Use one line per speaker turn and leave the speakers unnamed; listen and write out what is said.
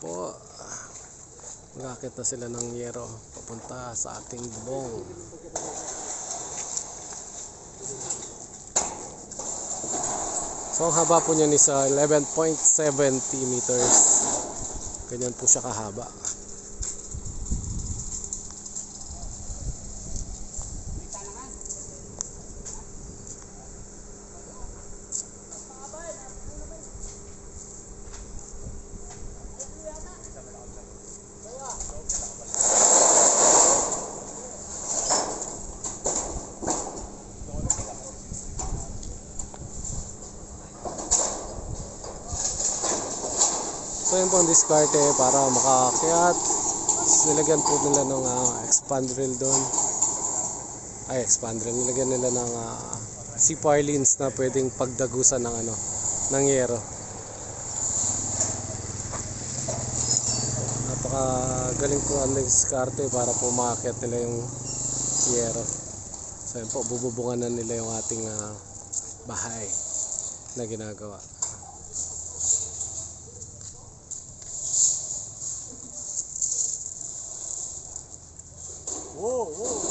po. Magkakit na sila ng yero papunta sa ating bubong. So ang haba po niyan is uh, 11.70 meters. Ganyan po siya kahaba. So yun po ang diskarte para makaakyat. Tapos nilagyan po nila ng ah, expand rail doon. Ay, expand rail. Nilagyan nila ng uh, C-par lines na pwedeng pagdagusan ng ano, ng yero. Napaka galing po ang diskarte para po makaakyat nila yung yero. So yun po, bububungan na nila yung ating ah, bahay na ginagawa.
oh, oh.